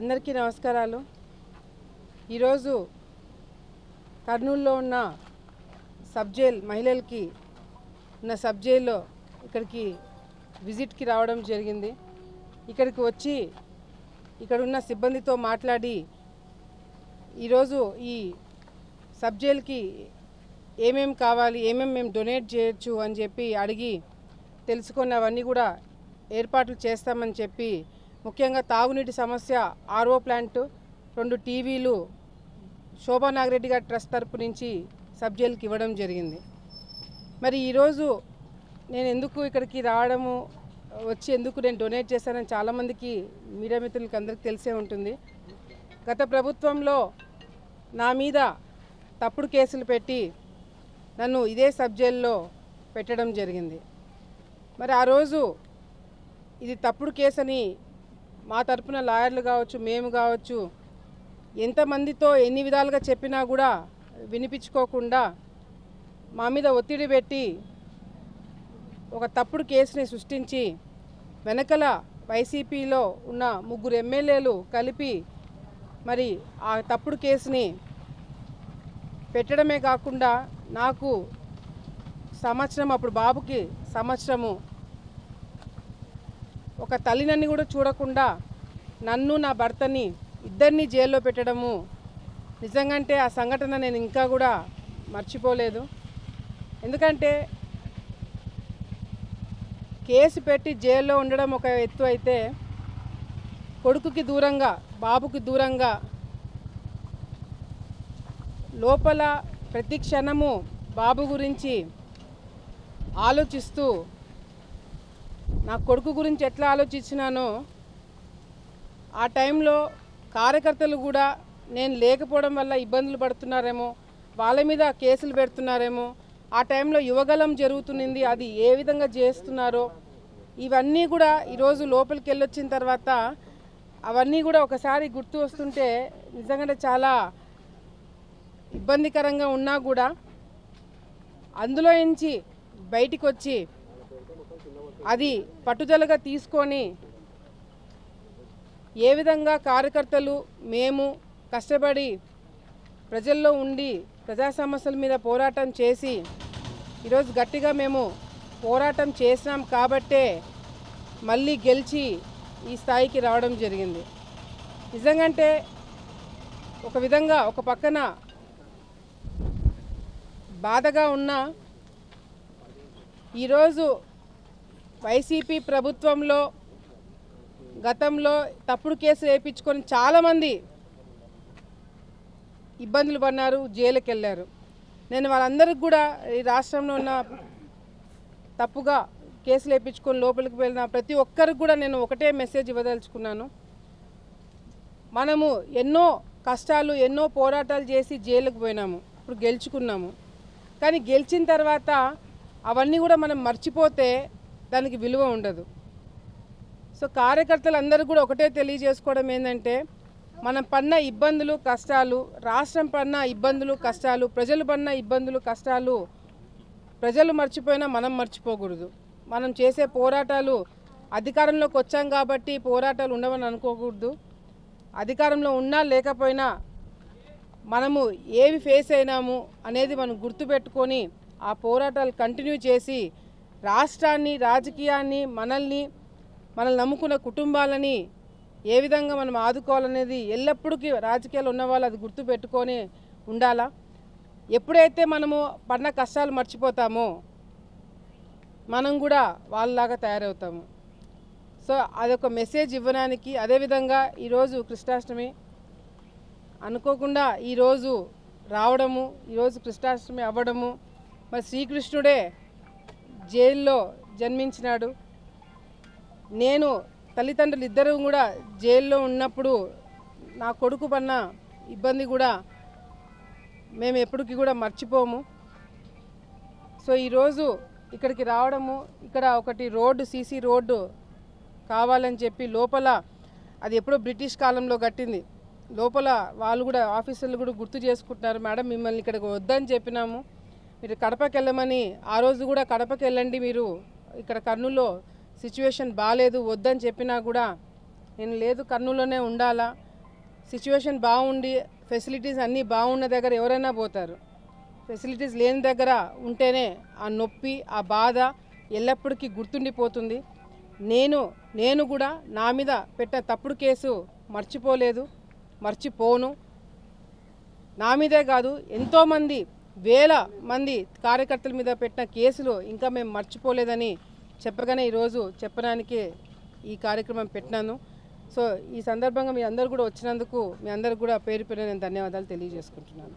అందరికీ నమస్కారాలు. ఈరోజు కర్నూలులో ఉన్న సబ్ జైల్ మహిళలకి ఉన్న సబ్ జైల్లో ఇక్కడికి విజిట్కి రావడం జరిగింది. ఇక్కడికి వచ్చి ఇక్కడ ఉన్న సిబ్బందితో మాట్లాడి ఈరోజు ఈ సబ్ జైలుకి ఏమేం కావాలి ఏమేమి మేము డొనేట్ చేయొచ్చు అని చెప్పి అడిగి తెలుసుకొని అవన్నీ కూడా ఏర్పాట్లు చేస్తామని చెప్పి ముఖ్యంగా తాగునీటి సమస్య ఆర్ఓ ప్లాంట్ రెండు టీవీలు శోభా నాగిరెడ్డి గారి ట్రస్ట్ తరపు నుంచి సబ్జెల్కి ఇవ్వడం జరిగింది. మరి ఈరోజు నేను ఎందుకు ఇక్కడికి రావడము వచ్చి ఎందుకు నేను డొనేట్ చేశానని చాలామందికి మీడియా మిత్రులకి అందరికీ తెలిసే ఉంటుంది. గత ప్రభుత్వంలో నా మీద తప్పుడు కేసులు పెట్టి నన్ను ఇదే సబ్జెల్లో పెట్టడం జరిగింది. మరి ఆ రోజు ఇది తప్పుడు కేసు అని మా తరపున లాయర్లు కావచ్చు మేము కావచ్చు ఎంతమందితో ఎన్ని విధాలుగా చెప్పినా కూడా వినిపించుకోకుండా మా మీద ఒత్తిడి పెట్టి ఒక తప్పుడు కేసుని సృష్టించి వెనకల వైసీపీలో ఉన్న ముగ్గురు ఎమ్మెల్యేలు కలిపి మరి ఆ తప్పుడు కేసుని పెట్టడమే కాకుండా నాకు సంవత్సరం అప్పుడు బాబుకి సంవత్సరము ఒక తల్లినన్ని కూడా చూడకుండా నన్ను నా భర్తని ఇద్దరిని జైల్లో పెట్టడము నిజంగంటే ఆ సంఘటన నేను ఇంకా కూడా మర్చిపోలేదు. ఎందుకంటే కేసు పెట్టి జైల్లో ఉండడం ఒక ఎత్తు అయితే కొడుకుకి దూరంగా బాబుకి దూరంగా లోపల ప్రతి క్షణము బాబు గురించి ఆలోచిస్తూ నా కొడుకు గురించి ఎట్లా ఆలోచించినానో ఆ టైంలో కార్యకర్తలు కూడా నేను లేకపోవడం వల్ల ఇబ్బందులు పడుతున్నారేమో వాళ్ళ మీద కేసులు పెడుతున్నారేమో ఆ టైంలో యువగలం జరుగుతున్నది అది ఏ విధంగా చేస్తున్నారో ఇవన్నీ కూడా ఈరోజు లోపలికి వెళ్ళొచ్చిన తర్వాత అవన్నీ కూడా ఒకసారి గుర్తు వస్తుంటే నిజంగా చాలా ఇబ్బందికరంగా ఉన్నా కూడా అందులో నుంచి బయటికి వచ్చి అది పట్టుదలగా తీసుకొని ఏ విధంగా కార్యకర్తలు మేము కష్టపడి ప్రజల్లో ఉండి ప్రజా సమస్యల మీద పోరాటం చేసి ఈరోజు గట్టిగా మేము పోరాటం చేసినాం కాబట్టే మళ్ళీ గెలిచి ఈ స్థాయికి రావడం జరిగింది. నిజంగంటే ఒక విధంగా ఒక పక్కన బాధగా ఉన్నా ఈరోజు వైసీపీ ప్రభుత్వంలో గతంలో తప్పుడు కేసులు వేయించుకొని చాలామంది ఇబ్బందులు పడినారు జైలుకి వెళ్ళారు నేను వాళ్ళందరికీ కూడా ఈ రాష్ట్రంలో ఉన్న తప్పుగా కేసులు వేయించుకొని లోపలికి వెళ్ళిన ప్రతి ఒక్కరికి కూడా నేను ఒకటే మెసేజ్ ఇవ్వదలుచుకున్నాను. మనము ఎన్నో కష్టాలు ఎన్నో పోరాటాలు చేసి జైలుకు పోయినాము ఇప్పుడు గెలుచుకున్నాము. కానీ గెలిచిన తర్వాత అవన్నీ కూడా మనం మర్చిపోతే దానికి విలువ ఉండదు. సో కార్యకర్తలు అందరూ కూడా ఒకటే తెలియజేసుకోవడం ఏంటంటే మనం పడిన ఇబ్బందులు కష్టాలు రాష్ట్రం పడిన ఇబ్బందులు కష్టాలు ప్రజలు పడిన ఇబ్బందులు కష్టాలు ప్రజలు మర్చిపోయినా మనం మర్చిపోకూడదు. మనం చేసే పోరాటాలు అధికారంలోకి వచ్చాం కాబట్టి పోరాటాలు ఉండవని అనుకోకూడదు. అధికారంలో ఉన్నా లేకపోయినా మనము ఏవి ఫేస్ అయినాము అనేది మనం గుర్తుపెట్టుకొని ఆ పోరాటాలు కంటిన్యూ చేసి రాష్ట్రాన్ని రాజకీయాన్ని మనల్ని మనల్ని నమ్ముకున్న కుటుంబాలని ఏ విధంగా మనం ఆదుకోవాలనేది ఎల్లప్పుడూ రాజకీయాలు ఉన్న అది గుర్తు గుర్తుపెట్టుకొని ఉండాలా? ఎప్పుడైతే మనము పడిన కష్టాలు మర్చిపోతామో మనం కూడా వాళ్ళలాగా తయారవుతాము. సో అదొక మెసేజ్ ఇవ్వడానికి అదేవిధంగా ఈరోజు కృష్ణాష్టమి అనుకోకుండా ఈరోజు రావడము ఈరోజు కృష్ణాష్టమి అవ్వడము మరి శ్రీకృష్ణుడే జైల్లో జన్మించినాడు. నేను తల్లిదండ్రులు ఇద్దరు కూడా జైల్లో ఉన్నప్పుడు నా కొడుకు పన్న ఇబ్బంది కూడా మేము ఎప్పటికీ కూడా మర్చిపోము. సో ఈరోజు ఇక్కడికి రావడము ఇక్కడ ఒకటి రోడ్డు సీసీ రోడ్డు కావాలని చెప్పి లోపల అది ఎప్పుడో బ్రిటిష్ కాలంలో కట్టింది. లోపల వాళ్ళు కూడా ఆఫీసర్లు కూడా గుర్తు చేసుకుంటున్నారు మేడం మిమ్మల్ని ఇక్కడికి వద్దని చెప్పినాము. మీరు కడపకి వెళ్ళమని ఆ రోజు కూడా కడపకి వెళ్ళండి మీరు. ఇక్కడ కర్నూలులో సిచ్యువేషన్ బాగాలేదు వద్దని చెప్పినా కూడా నేను లేదు కర్నూలులోనే ఉండాలా? సిచ్యువేషన్ బాగుండి ఫెసిలిటీస్ అన్నీ బాగున్న దగ్గర ఎవరైనా పోతారు. ఫెసిలిటీస్ లేని దగ్గర ఉంటేనే ఆ నొప్పి ఆ బాధ ఎల్లప్పటికీ గుర్తుండిపోతుంది. నేను నేను కూడా నా మీద పెట్టిన తప్పుడు కేసు మర్చిపోలేదు మర్చిపోను. నా మీదే కాదు ఎంతోమంది వేల మంది కార్యకర్తల మీద పెట్టిన కేసులు ఇంకా మేము మర్చిపోలేదని చెప్పగానే ఈరోజు చెప్పడానికి ఈ కార్యక్రమం పెట్టినాను. సో ఈ సందర్భంగా మీ అందరు కూడా వచ్చినందుకు మీ అందరికి కూడా పేరు పేరు నేను ధన్యవాదాలు తెలియజేసుకుంటున్నాను.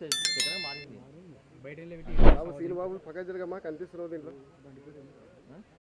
సెకండ్ మారింది. బాబు సీను బాబు పక్క జరగమ్మా కనిపిస్తున్నావు దీంట్లో.